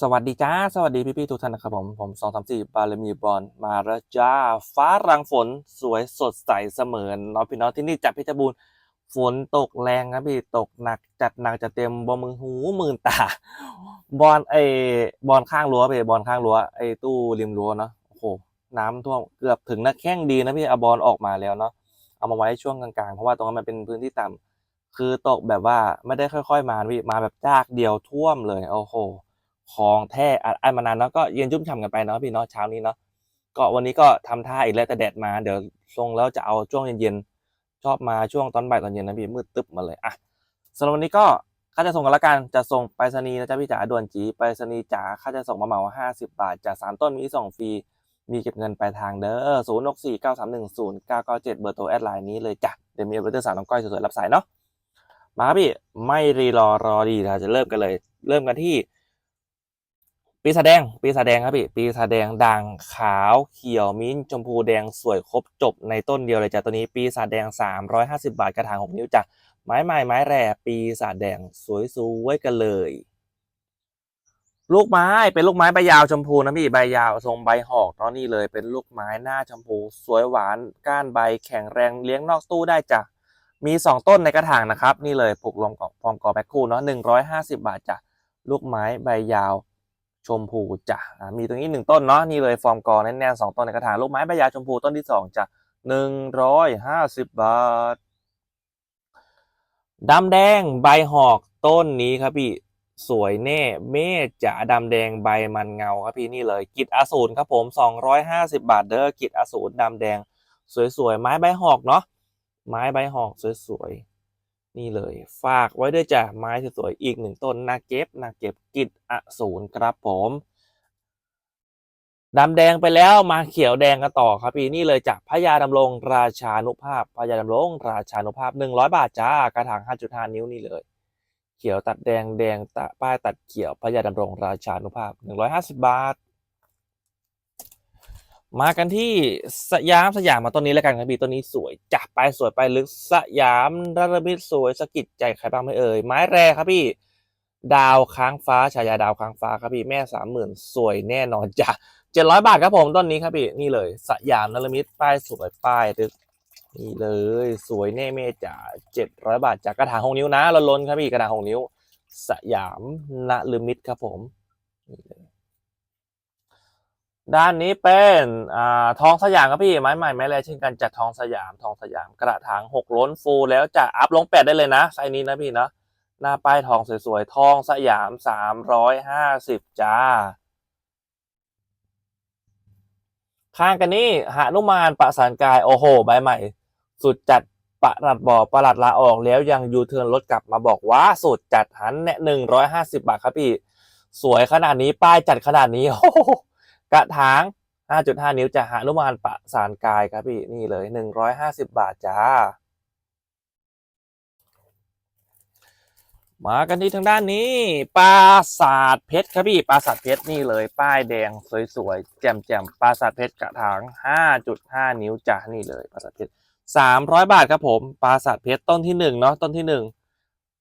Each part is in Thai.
สวัสดีจ้า สวัสดีพี่ๆทุกท่านนะครับผม ผมสองสามสี่บารมีบอลมาแล้วจ้า ฟ้ารังฝนสวยสดใสเสมอเนาะพี่น้องที่นี่จัดเพชรบูรณ์ฝนตกแรงครับพี่ตกหนักจัดหนักจัดเต็มบอมือหูมือตา บอลไอบอลข้างรั้วไปบอลข้างรั้วไอตู้ริมรั้วเนาะโอ้โหน้ำท่วมเกือบถึงน้าแข้งดีนะพี่เอาบอลออกมาแล้วเนาะเอามาไว้ช่วงกลางๆ เพราะว่าตรงนั้นมันเป็นพื้นที่ต่ำคือตกแบบว่าไม่ได้ค่อย ๆ มาพี่มาแบบจากเดียวท่วมเลยโอ้โห ของแท้อัดอั้นมานานเนาะก็เย็นชุ่มฉ่ำกันไปเนาะพี่เนาะเช้านี้เนาะก็วันนี้ก็ทำท่าอีกแล้วแต่แดดมาเดี๋ยวทรงแล้วจะเอาช่วงเย็นๆชอบมาช่วงตอนบ่ายตอนเย็นนะพี่มืดตึ๊บมาเลยอะสำหรับวันนี้ก็ค่าจะส่งกันละกันจะส่งไปรษณีย์นะจ๊ะพี่จ๋าด่วนจีไปรษณีย์จ๋าค่าจะส่งมาเหมาห้าสิบบาทจากสามต้นมีส่งฟรีมีเก็บเงินปลายทางเด้อศูนย์หกสี่เก้าสามหนึ่งศูนย์เก้าเก้าเจ็ดเบอร์โทรแอดไลน์นี้เลยจ้ะเดี๋ยวมีเบอร์เตอร์สาวน้องก้อยสวยๆรับสายเนาะมาครับพี่ไม่รีรอรอดีเราจะเริ่มกันเลย เริ่มกันที่ ปีศาจแดง ปีศาจแดงครับพี่ ปีศาจแดงด่างขาวเขียวมิ้นชมพูแดงสวยครบจบในต้นเดียวเลยจ้ะตัวนี้ ปีศาจแดง 350 บาทกระถาง6นิ้วจ้ะไม้ใหม่ไม้แร่ปีศาจแดงสวยสวยๆกันเลย ลูกไม้เป็นลูกไม้ใบยาวชมพูนะพี่ใบยาวทรงใบหอกตอนนี้เลยเป็นลูกไม้หน้าชมพู สวยหวานก้านใบแข็งแรงเลี้ยงนอกตู้ได้จ้ะมีสองต้นในกระถางนะครับ นี่เลยปลูกลงกล่องฟอมกอแพ็คคู่เนาะ150 บาทจ้ะลูกไม้ใบยาว ชมพูจ้ะมีตรงนี้หนึ่งต้นเนาะนี่เลยฟอร์มกอแน่นๆสองต้นในกระถางลูกไม้ใบยาชมพูต้นที่สองจ้ะหนึ่งร้อยห้าสิบบาทดำแดงใบหอกต้นนี้ครับพี่สวยแน่เมฆจ๋าดำแดงใบมันเงาครับพี่นี่เลยกิจอสูรครับผมสองร้อยห้าสิบบาทเด้อกิจอสูรดำแดง สวยๆไม้ใบหอกเนาะไม้ใบหอกสวยๆ นี่เลย ฝากไว้ด้วยจ้ะไม้สวยๆอีกหนึ่งต้นนาเก็บนาเก็บกิจอสูรครับผมดำแดงไปแล้วมาเขียวแดงกันต่อครับพี่นี่เลยจากพญาดำรงราชานุภาพพญาดำรงราชานุภาพหนึ่งร้อยบาทจ้ากระถางห้าจุดห้านิ้วนี่เลย เขียวตัดแดงแดงตะป้ายตัดเขียวพญาดำรงราชานุภาพหนึ่งร้อยห้าสิบบาท มากันที่สยามสยามมาต้นนี้แล้วกันครับพี่ต้นนี้สวยจับไปสวยไปลึกสยามระมิดสวยสะกิดใจใครบ้างไม่เอ่ยไม้แรครับพี่ ดาวค้างฟ้าฉายาดาวค้างฟ้าครับพี่แม่สามหมื่นสวยแน่นอนจ้ะเจ็ดร้อยบาทครับผมต้นนี้ครับพี่นี่เลยสยามนรมิตป้ายสวยป้ายตึกนี่เลยสวยแน่แม่จ๋าเจ็ดร้อยบาทจากกระถางหกนิ้วนะล้นล้นๆครับพี่กระถางหกนิ้ว สยามนรมิตครับผมนี่เลย ด้านนี้เป็นอทองสยามครับพี่ไม้ใหม่ไม้แรกเช่นกันจากทองสยามทองสยามกระถางหกล้นฟูลแล้วจะอัพลงแปดได้เลยนะไซนี้นะพี่นะหน้าป้ายทองสวยๆทองสยามสามร้อยห้าสิบจ้า ข้างกันนี่หานุมานประสานกายโอ้โหใบใหม่ สุดจัดประหลัดบอกประหลัดลาออกแล้วยังยูเทิร์นรถกลับมาบอกว่าสุดจัดหันแน่หนึ่งร้อยห้าสิบาทครับพี่ สวยขนาดนี้ป้ายจัดขนาดนี้โอ้โห กระถาง 5.5 นิ้วจะหานุมานประสานกายครับพี่นี่เลย 150 บาทจ้า มากันที่ทางด้านนี้ปราสาทเพชรครับพี่ปราสาทเพชรนี่เลย ป้ายแดงสวยๆแจ่มๆปราสาทเพชรกระถาง 5.5 นิ้วจ้านี่เลยปราสาทเพชร300 บาทครับผมปราสาทเพชรต้นที่หนึ่งเนาะต้นที่หนึ่ง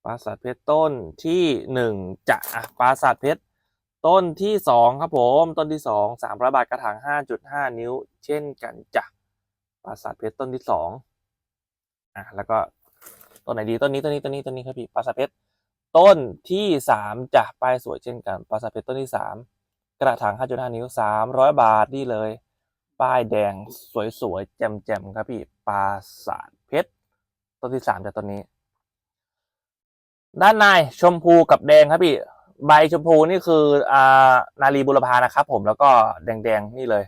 ปราสาทเพชรต้นที่หนึ่งจะอะปราสาทเพชร ต้นที่สองครับผมต้นที่สองสามร้อยบาทกระถางห้าจุดห้านิ้ว เช่นกันจ้ะปราสาทเพชรต้นที่สองอะแล้วก็ต้นไหนดีต้นนี้ต้นนี้ต้นนี้ต้นนี้ครับพี่ปราสาทเพชรต้นที่สามจ้ะป้ายสวยเช่นกันปราสาทเพชรต้นที่สามกระถางห้าจุดห้านิ้วสามร้อยบาทนี่เลย ป้ายแดงสวยๆแจ่มๆครับพี่ปราสาทเพชรต้นที่สามจากต้นนี้ ด้านในชมพูกับแดงครับพี่ ใบชมพูนี่คืออ่านารีบุรพานะครับผมแล้วก็แดงๆนี่เลย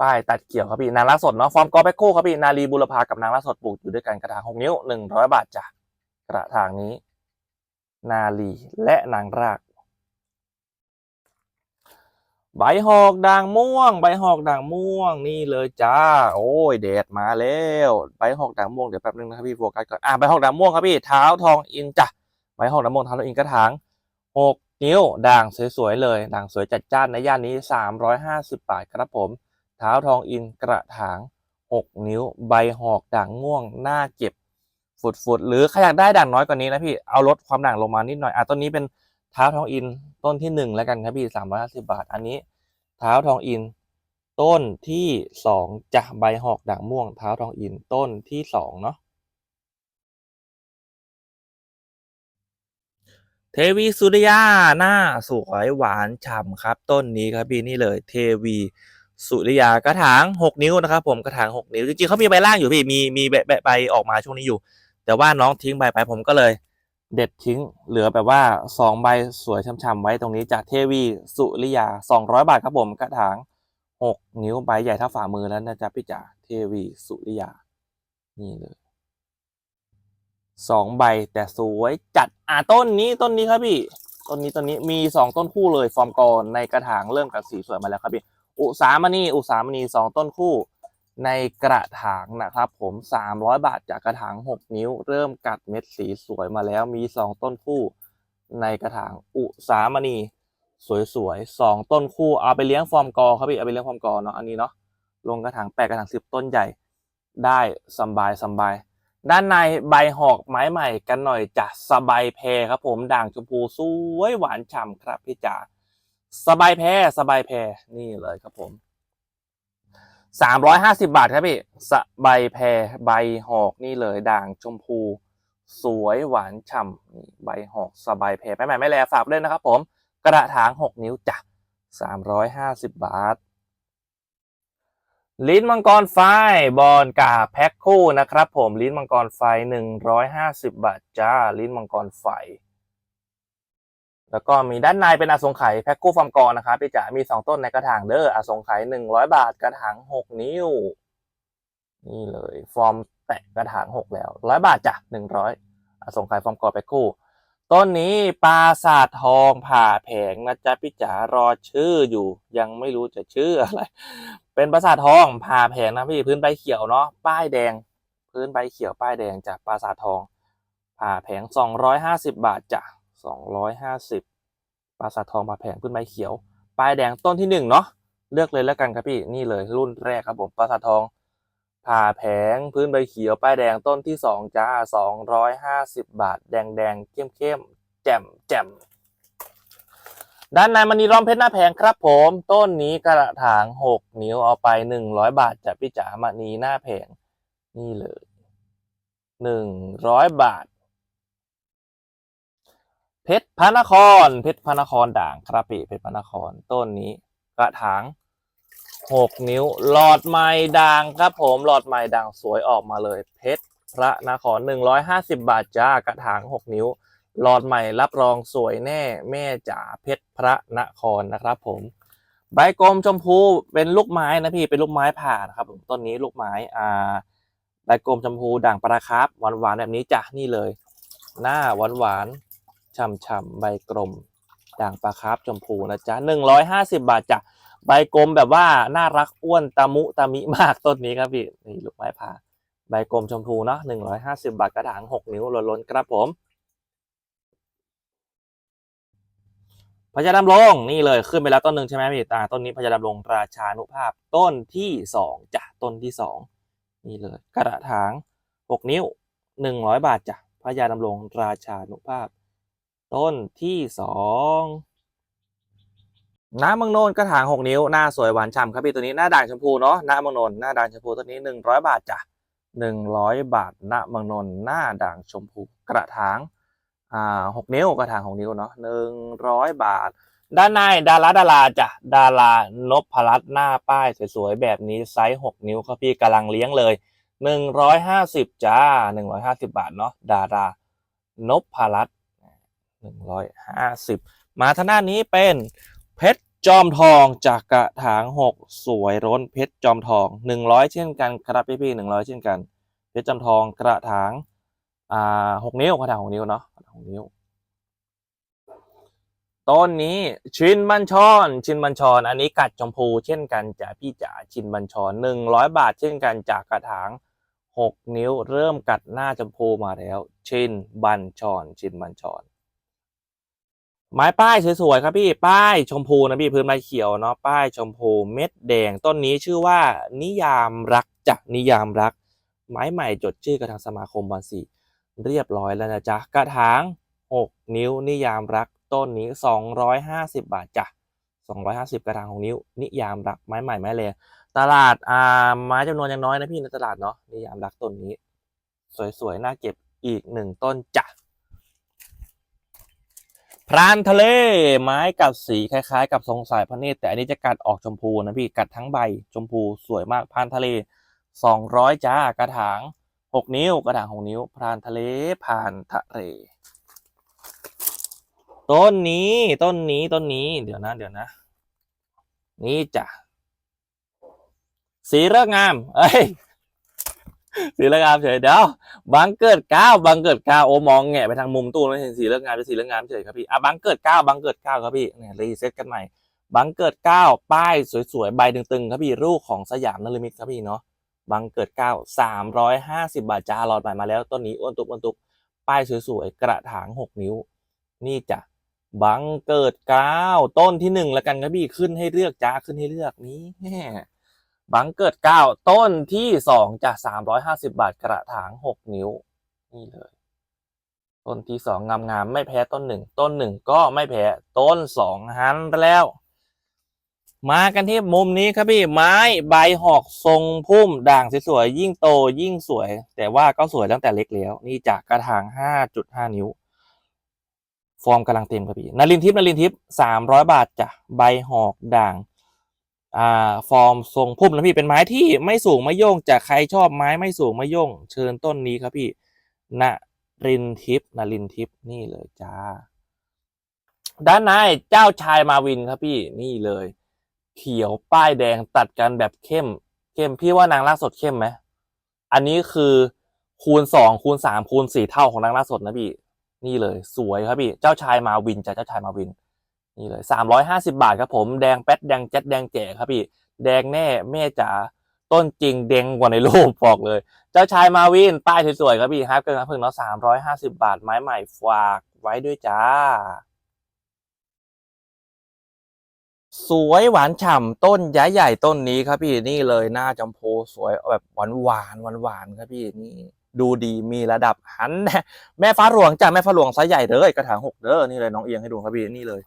ป้ายตัดเขียวครับพี่นางรักสดเนาะฟอร์มกอแพ็คคู่ครับพี่นารีบุรพากับนางรักสดปลูกอยู่ด้วยกันกระถางหกนิ้วหนึ่งร้อยบาทจ้ะกระถางนี้ นาลีและนางราก ใบหอกด่างม่วง ใบหอกด่างม่วงนี่เลยจ้า โอ้ยแดดมาแล้วใบหอกด่างม่วงเดี๋ยวแป๊บนึงนะครับพี่โฟกัสก่อนอะใบหอกด่างม่วงครับพี่เท้าทองอินจ้ะใบหอกด่างม่วงเท้าทองอินกระถาง หกนิ้วด่างสวยๆเลยด่างสวยจัดจ้านในย่านนี้สามร้อยห้าสิบบาทครับผมเท้าทองอินกระถางหกนิ้ว ใบหอกด่างม่วงหน้าเก็บฝุดๆหรือใครอยากได้ด่างน้อยกว่านี้นะพี่เอาลดความด่างลงมานิดหน่อยอะต้นนี้เป็นเท้าทองอินต้นที่หนึ่งแล้วกันครับพี่สามร้อยห้าสิบาท อันนี้เท้าทองอิน ต้นที่สองจะใบหอกด่างม่วงเท้าทองอินต้นที่สองเนาะ เทวีสุริยาหน้าสวยหวานฉ่ำครับ ต้นนี้ครับพี่นี่เลยเทวีสุริยากระถางหกนิ้วนะครับ ผมกระถางหกนิ้วจริงๆเขามีใบล่างอยู่พี่มีมีใบใบใบออกมาช่วงนี้อยู่ แต่ว่าน้องทิ้งใบไปผมก็เลย เด็ดทิ้งเหลือแบบว่าสองใบสวยช่ำๆไว้ตรงนี้จากเทวีสุริยาสองร้อยบาทครับผมกระถางหกนิ้วใบใหญ่เท่าฝ่ามือแล้วนะจ๊ะพี่จ๋าเทวีสุริยานี่เลย สองใบแต่สวยจัดอ่าต้นนี้ต้นนี้ครับพี่ ต้นนี้ต้นนี้มีสองต้นคู่เลยฟอร์มกรในกระถางเริ่มกับสีสวยมาแล้วครับพี่ อุสามณีอุสามณีสองต้นคู่ ในกระถางนะครับผมสามร้อยบาทจากกระถางหกนิ้ว เริ่มกัดเม็ดสีสวยมาแล้วมีสองต้นคู่ ในกระถางอุสามณีสวยๆสองต้นคู่เอาไปเลี้ยงฟอร์มกอครับพี่เอาไปเลี้ยงฟอร์มกอเนาะอันนี้เนาะลงกระถางแปดกระถางสิบต้นใหญ่ ได้สบายสบาย ด้านในใบหอกไม้ใหม่กันหน่อยจะสบายแพรครับ ผมด่างชมพูสวยหวานฉ่ำครับพี่จ๋าสบายแพรสบายแพรนี่เลยครับผมสามร้อยห้าสิบาทครับพี่สบายแพรใบหอกนี่เลยด่างชมพู สวยหวานฉ่ำใบหอกสบายแพรแม่ใหม่ไม่แลฝากด้วยนะครับ ผมกระถางหกนิ้วจ้ะสามร้อยห้าสิบบาท ลิ้นมังกรไฟบอลกาแพ็คคู่นะครับผมลิ้นมังกรไฟหนึ่งร้อยห้าสิบบาทจ้า ลิ้นมังกรไฟ แล้วก็มีด้านในเป็นอาสงไขยแพ็คคู่ฟอร์มกรนะครับพี่จ๋ามีสองต้นในกระถางเด้ออาสงไขยหนึ่งร้อยบาทกระถางหกนิ้ว นี่เลย ฟอร์มแตะกระถางหกแล้วร้อยบาทจ้ะหนึ่งร้อยอาสงไขยฟอร์มกรแพ็คคู่ ต้นนี้ปราสาททองผ่าแผงนะจ๊ะพี่จ๋ารอชื่ออยู่ ยังไม่รู้จะชื่ออะไร เป็นปราสาททองผ่าแผงนะพี่พื้นใบเขียวเนาะป้ายแดง พื้นใบเขียวป้ายแดงจากปราสาททอง ผ่าแผงสองร้อยห้าสิบาทจ้ะสองร้อยห้าสิบปราสาททองผ่าแผงพื้นใบเขียว ป้ายแดงต้นที่หนึ่งเนาะเลือกเลยแล้วกันครับพี่นี่เลยรุ่นแรกครับผมปราสาททอง ผ่าแผงพื้นใบเขียวป้ายแดงต้นที่สองจ้าสองร้อยห้าสิบบาท แดงแดงเข้มเข้มแจ่มแจ่มด้านในมันนีล้อมเพชรหน้าแผงครับผม ต้นนี้กระถางหกนิ้วเอาไปหนึ่งร้อยบาทจากพี่จ๋ามณีหน้าแผงนี่เลยหนึ่งร้อยบาท เพชรพระนคร เพชรพระนครด่างครับพี่เพชรพระนคร ต้นนี้กระถาง หกนิ้ว หลอดไม้ด่างครับผมหลอดไม้ด่างสวยออกมาเลย เพชรพระนครหนึ่งร้อยห้าสิบบาทจ้ากระถางหกนิ้ว หลอดใหม่รับรองสวยแน่แม่จ๋าเพชรพระนครนะครับผมใบกลมชมพูเป็นลูกไม้นะพี่เป็นลูกไม้ผ่านะครับผมต้นนี้ลูกไม้อ่าใบกลมชมพูด่างปลาครับหวานหวานแบบนี้จ้ะนี่เลย หน้าหวานหวานๆฉ่ำใบกลมด่างปลาครับชมพูนะจ๊ะหนึ่งร้อยห้าสิบาทจ้ะ ใบกลมแบบว่าน่ารักอ้วนตามุตามิมากต้นนี้ครับพี่นี่ลูกไม้ผ่าใบกลมชมพูเนาะหนึ่งร้อยห้าสิบาทกระถางหกนิ้วล้นๆครับผมพญาดำรงนี่เลยขึ้นไปแล้วต้นหนึ่งใช่ไหมพี่ตาต้นนี้พญาดำรงราชานุภาพต้นที่สองจ้ะต้นที่สองนี่เลย กระถางหกนิ้วหนึ่งร้อยบาทจ้ะพญาดำรงราชานุภาพ ต้นที่สอง น้ำมังโนนกระถางหกนิ้ว หน้าสวยหวานฉ่ำครับพี่ตัวนี้หน้าด่างชมพูเนาะหน้ามังโนนหน้าด่างชมพูตัวนี้หนึ่งร้อยบาทจ้ะหนึ่งร้อยบาทหน้ามังโนนหน้าด่างชมพูกระถางอ่าหกนิ้วกระถางหกนิ้วเนาะหนึ่งร้อยบาท ด้านในดาราดาราจ้ะดารานพพรัตหน้าป้ายสวยๆแบบนี้ไซส์หกนิ้วครับพี่กำลังเลี้ยงเลยหนึ่งร้อยห้าสิบจ้าหนึ่งร้อยห้าสิบบาทเนาะดารานพพรัตหนึ่งร้อยห้าสิบมาทางด้านนี้เป็นเพชร จอมทองจากกระถางหกสวยร้นเพชรจอมทองหนึ่งร้อยเช่นกันครับพี่พี่หนึ่งร้อยเช่นกัน เพชรจอมทองกระถางอ่าหกนิ้วกระถางหกนิ้วเนาะกระถางหกนิ้วต้นนี้ชินบัญชรชินบัญชรอันนี้กัดชมพูเช่นกันจากพี่จ๋าชินบัญชรหนึ่งร้อยบาทเช่นกันจากกระถางหกนิ้ว เริ่มกัดหน้าชมพูมาแล้ว ชินบัญชรชินบัญชร ไม้ป้ายสวยๆครับพี่ป้ายชมพูนะพี่พื้นไม้เขียวเนาะป้ายชมพูเม็ดแดงต้นนี้ชื่อว่า นิยามรักจากนิยามรัก ไม้ใหม่จดชื่อกระถางสมาคมบอลสีเรียบร้อยแล้วนะจ๊ะกระถางหกนิ้วนิยามรักต้นนี้สองร้อยห้าสิบาทจ้ะสองร้อยห้าสิบกระถางหกนิ้ว นิยามรักไม้ใหม่ไม้แรงตลาดอ่าไม้จำนวนยังน้อยนะพี่ในตลาดเนาะนิยามรักต้นนี้ สวยๆน่าเก็บอีกหนึ่งต้นจ้ะ พรานทะเลไม้กับสีคล้ายๆ กับทรงสายพระเนตรแต่อันนี้จะกัดออกชมพูนะพี่กัดทั้งใบชมพูสวยมากพรานทะเลสองร้อยจ้ากระถางหกนิ้วกระถางหกนิ้ว พรานทะเลพรานทะเลต้นนี้ต้นนี้ต้นนี้เดี๋ยวนะ เดี๋ยวนะ นี่จ้ะสีเลิกงาม เอ้ย สีเลิกงามเฉยเดี๋ยวบังเกิดเก้าบังเกิดเก้าโอ้มองแงะไปทางมุมตู้ไม่เห็นสีเลิกงามเป็นสีเลิกงามเฉยครับพี่อะบังเกิดเก้าบังเกิดเก้าครับพี่เนี่ยรีเซ็ตกันใหม่บังเกิดเก้าป้ายสวยๆใบตึงๆครับพี่รูปของสยามนฤมิตครับพี่เนาะบังเกิดเก้าสามร้อยห้าสิบบาทจ้าหลอดใหม่มาแล้วต้นนี้อ้วนตุกอ้วนตุกป้ายสวยๆกระถางหกนิ้ว นี่จ้ะบังเกิดเก้าต้นที่หนึ่งแล้วกันครับพี่ขึ้นให้เลือกจ้าขึ้นให้เลือกนี้แหม บังเกิดเก้าต้นที่สองจะสามร้อยห้าสิบาทกระถางหกนิ้ว นี่เลย ต้นที่สองงามๆไม่แพ้ต้นหนึ่งต้นหนึ่งก็ไม่แพ้ต้นสองหันไปแล้ว มากันที่มุมนี้ครับพี่ไม้ใบหอกทรงพุ่มด่างสวยๆยิ่งโตยิ่งสวย แต่ว่าก็สวยตั้งแต่เล็กแล้ว นี่จากกระถางห้าจุดห้านิ้ว ฟอร์มกำลังเต็มครับพี่นารินทิพย์นารินทิพย์สามร้อยบาทจ้ะใบหอกด่าง อ่าฟอร์มทรงพุ่มนะพี่เป็นไม้ที่ไม่สูงไม่โยงจากใครชอบไม้ไม่สูงไม่โยงเชิญต้นนี้ครับพี่นารินทิพย์นารินทิพย์นี่เลยจ้า ด้านในเจ้าชายมาวินครับพี่นี่เลย เขียวป้ายแดงตัดกันแบบเข้ม เข้มพี่ว่านางล่าสดเข้มไหมอันนี้คือคูณสองคูณสามคูณสี่เท่าของนางล่าสดนะพี่ นี่เลย สวยครับพี่ เจ้าชายมาวินจ้ะเจ้าชายมาวิน นี่เลยสามร้อยห้าสิบาทครับผมแดงแป๊ดแดงแจ๊ดแดงแก่ครับพี่แดงแน่แม่จ๋าต้นจริงแดงกว่าในรูปบอกเลย เจ้าชายมาวินป้ายสวยๆครับพี่ครับเกินครับเพิ่งเนาะสามร้อยห้าสิบาทไม้ใหม่ฝากไว้ด้วยจ้า สวยหวานฉ่ำต้นย้ายใหญ่ต้นนี้ครับพี่นี่เลยหน้าจำโพสวยแบบหวานหวานหวานหวานครับพี่นี่ดูดีมีระดับหันแม่ฟ้าหลวงจ้ะแม่ฟ้าหลวงไซส์ใหญ่เลยกระถางหกเด้อนี่เลยน้องเอียงให้ดูครับพี่นี่เลย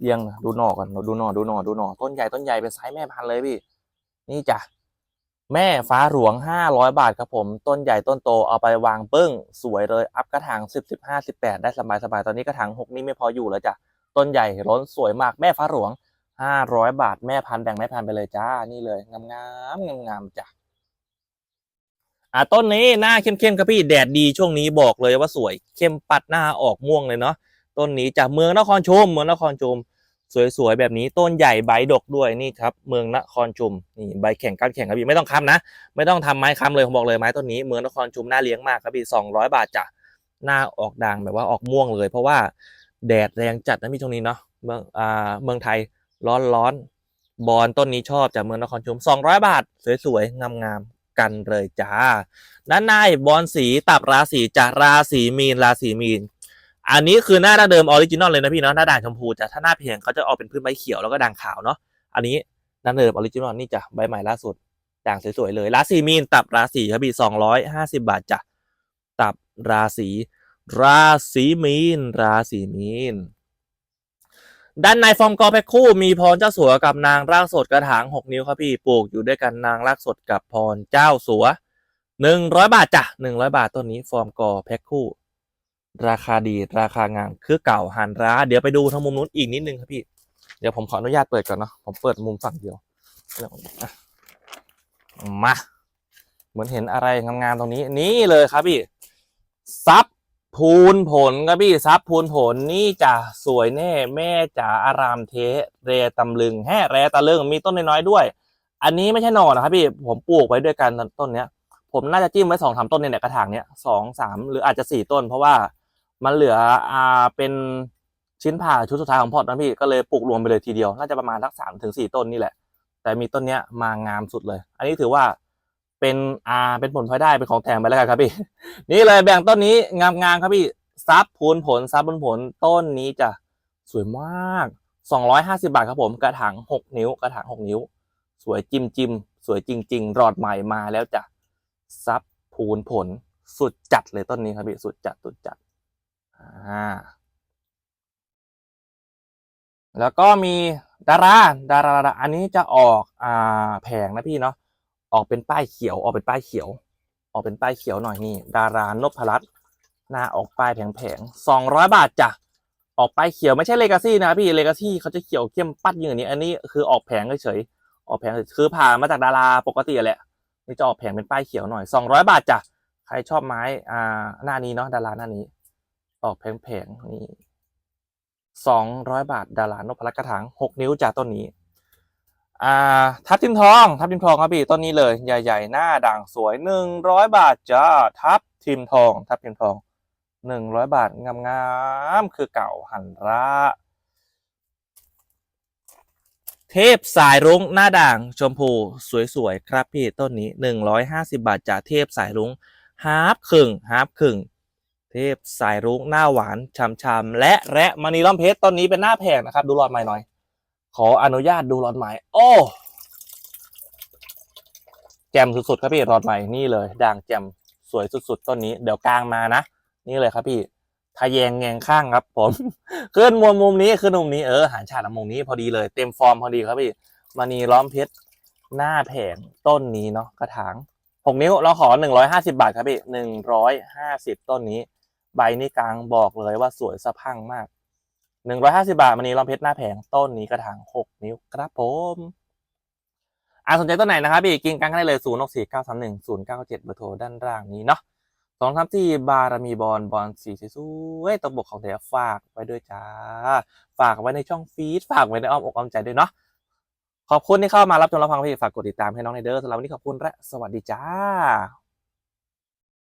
เอียงดูหนอก่อนดูหนอดูหนอดูหน่อต้นใหญ่ต้นใหญ่เป็นไซส์แม่พันธุ์เลยพี่ นี่จ้ะแม่ฟ้าหลวงห้าร้อยบาทครับผม ต้นใหญ่ต้นโตเอาไปวางเปึ้ง สวยเลย อัพกระถางสิบสิบห้าสิบแปดได้สบายสบายตอนนี้กระถางหกนี่ไม่พออยู่แล้วจ้ะต้นใหญ่ร้นสวยมากแม่ฟ้าหลวงห้าร้อยบาทแม่พันแบ่งแม่พันไปเลยจ้านี่เลยงามงามงามงามจ้ะอ่าต้นนี้หน้าเข้มๆครับพี่แดดดีช่วงนี้บอกเลยว่าสวยเข้มปัดหน้าออกม่วงเลยเนาะ ต้นนี้จากเมืองนครชุมเมืองนครชุมสวยๆแบบนี้ต้นใหญ่ใบดกด้วยนี่ครับ เมืองนครชุมนี่ใบแข็งก้านแข็งครับพี่ไม่ต้องค้ำนะ ไม่ต้องทำไม้ค้ำเลยผมบอกเลยไม้ต้นนี้เมืองนครชุมน่าเลี้ยงมากครับพี่สองร้อยบาทจ้ะหน้าออกด่างแบบว่าออกม่วงเลย เพราะว่าแดดแรงจัดนะพี่ช่วงนี้เนาะเมืองอ่าเมืองไทยร้อนร้อนบอลต้นนี้ชอบจากเมืองนครชุมสองร้อยบาท สวยๆ งามๆ กันเลยจ้าด้านในบอลสีตับราศีจากราศีมีนราศีมีน อันนี้คือหน้าดั้งเดิมออริจินอลเลยนะพี่เนาะหน้าด่างชมพูจะถ้าหน้าเพียงเขาจะออกเป็นพื้นใบเขียวแล้วก็ด่างขาวเนาะอันนี้ดั้งเดิมออริจินอลนี่จ้ะใบใหม่ล่าสุดด่างสวยๆเลยราศีมีนตับราศีครับพี่สองร้อยห้าสิบบาทจ้ะตับราศีราศีมีน ราศีมีน ด้านในฟอร์มกอแพ็คคู่มีพรเจ้าสัวกับนางรากสดกระถางหกนิ้วครับพี่ปลูกอยู่ด้วยกันนางรากสดกับพรเจ้าสัวหนึ่งร้อยบาทจ้ะหนึ่งร้อยบาทต้นนี้ฟอร์มกอแพ็คคู่ ราคาดีราคางามคือเก่าหันร้า เดี๋ยวไปดูทางมุมนู้นอีกนิดนึงครับพี่ เดี๋ยวผมขออนุญาตเปิดก่อนเนาะผมเปิดมุมฝั่งเดียวมาเหมือนเห็นอะไรงามๆตรงนี้นี่เลยครับพี่ซับพูนผลครับพี่ซับพูนผลนี่จะสวยแน่แม่จ๋าอารามเทเรตำลึงแห่แรตะลึงมีต้นน้อยๆด้วย อันนี้ไม่ใช่หน่อนะครับพี่ผมปลูกไว้ด้วยกันต้นเนี้ย ผมน่าจะจิ้มไว้สองสามต้นในเนี่ยกระถางเนี้ยสองสามหรืออาจจะสี่ต้น เพราะว่า มันเหลืออ่าเป็นชิ้นผ่าชุดสุดท้ายของพอร์ตนะพี่ก็เลยปลูกรวมไปเลยทีเดียว น่าจะประมาณสักสามถึงสี่ต้นนี่แหละ แต่มีต้นเนี้ยมางามสุดเลย อันนี้ถือว่าเป็นอ่าเป็นผลพลอยได้เป็นของแถมไปแล้วกันครับพี่ นี่เลยแบ่งต้นนี้งามๆครับพี่ซับพูนผลซับบนผลต้นนี้จะสวยมากสองร้อยห้าสิบาทครับผมกระถางหกนิ้วกระถางหกนิ้ว สวยจิมจิมสวยจริง ๆ รอดใหม่มาแล้วจ้ะซับพูนผลสุดจัดเลยต้นนี้ครับพี่สุดจัดสุดจัด แล้วก็มีดาราดารา อันนี้จะออกอ่าแผงนะพี่เนาะ ออกเป็นป้ายเขียว ออกเป็นป้ายเขียว ออกเป็นป้ายเขียวหน่อยนี่ ดารานพรัตน์หน้าออกป้ายแผงๆสองร้อยบาทจ้ะ ออกป้ายเขียวไม่ใช่เลกาซี่นะพี่เลกาซี่เขาจะเขียวเข้มปัดอย่างนี้ อันนี้คือออกแผงเฉยๆ ออกแผงคือผ่านมาจากดาราปกติแหละนี่จะออกแผงเป็นป้ายเขียวหน่อยสองร้อยบาทจ้ะ ใครชอบไม้อ่าหน้านี้เนาะดาราหน้านี้ ออกแผงๆนี่สองร้อยบาทดารานพรัตน์กระถางหกนิ้วจากต้นนี้ อ่า ทับทิมทอง ทับทิมทองครับพี่ต้นนี้เลยใหญ่ ๆ หน้าด่างสวยหนึ่งร้อยบาทจ้าทับทิมทอง ทับทิมทองหนึ่งร้อยบาทงามๆคือเก่าหันระเทพสายรุ้งหน้าด่างชมพูสวยๆครับพี่ต้นนี้หนึ่งร้อยห้าสิบาทจากเทพสายรุ้งฮาร์ปครึ่งฮาร์ปครึ่ง เทพสายรุ้งหน้าหวานช่ำๆและและมณีล้อมเพชรต้นนี้เป็นหน้าแพงนะครับ ดูรอดใหม่หน่อย ขออนุญาตดูรอดใหม่โอ้แจ่มสุดๆครับพี่รอดใหม่นี่เลย ด่างแจ่มสวยสุดๆต้นนี้เดี๋ยวกลางมานะนี่เลยครับพี่ทะแยงแงงข้างครับ ผมขึ้นมุมมุมนี้ขึ้นมุมนี้เออหารฉาดมุมนี้พอดีเลย เต็มฟอร์มพอดีครับพี่มณีล้อมเพชรหน้าแผงต้นนี้เนาะกระถางหกนิ้วเราขอหนึ่งร้อยห้าสิบาทครับพี่หนึ่งร้อยห้าสิบต้นนี้ ใบนี่กลางบอกเลยว่าสวยสะพังมากหนึ่งร้อยห้าสิบาทมณีล้อมเพชรหน้าแผงต้นนี้กระถางหกนิ้วครับผมอ่าสนใจต้นไหนนะครับพี่กินกันได้เลยศูนย์หกสี่เก้าสามหนึ่งศูนย์เก้าเจ็ดเบอร์โทรด้านล่างนี้เนาะสองทับที่บารมีบอลบอลสีสวยๆตบกของแถฝากไว้ด้วยจ้า ฝากไว้ในช่องฟีดฝากไว้ในอ้อมอกอ้อมใจด้วยเนาะขอบคุณที่เข้ามารับชมรับฟังพี่ฝากกดติดตามให้น้องในเดอร์สำหรับวันนี้ขอบคุณและสวัสดีจ้า